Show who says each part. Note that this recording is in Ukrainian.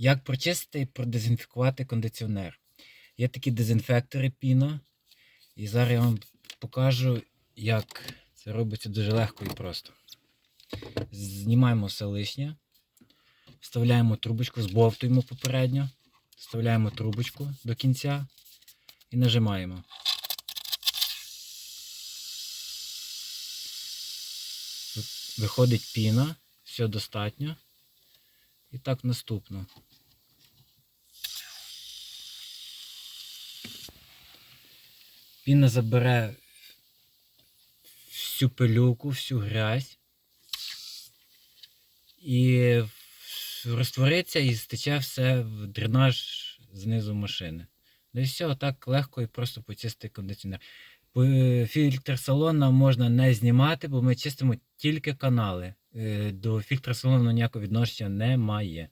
Speaker 1: Як прочистити і продезінфікувати кондиціонер? Є такі дезінфектори піно. І зараз я вам покажу, як це робиться дуже легко і просто. Знімаємо все лишнє, вставляємо трубочку, збовтуємо попередньо, вставляємо трубочку до кінця і нажимаємо. Виходить піна, все достатньо. І так наступно. Піна забере всю пилюку, всю грязь. І розтвориться і стече все в дренаж знизу машини. Ну і все, отак легко і просто почистити кондиціонер. Фільтр салона можна не знімати, бо ми чистимо тільки канали. Е, До фільтра салону ніякого відношення немає.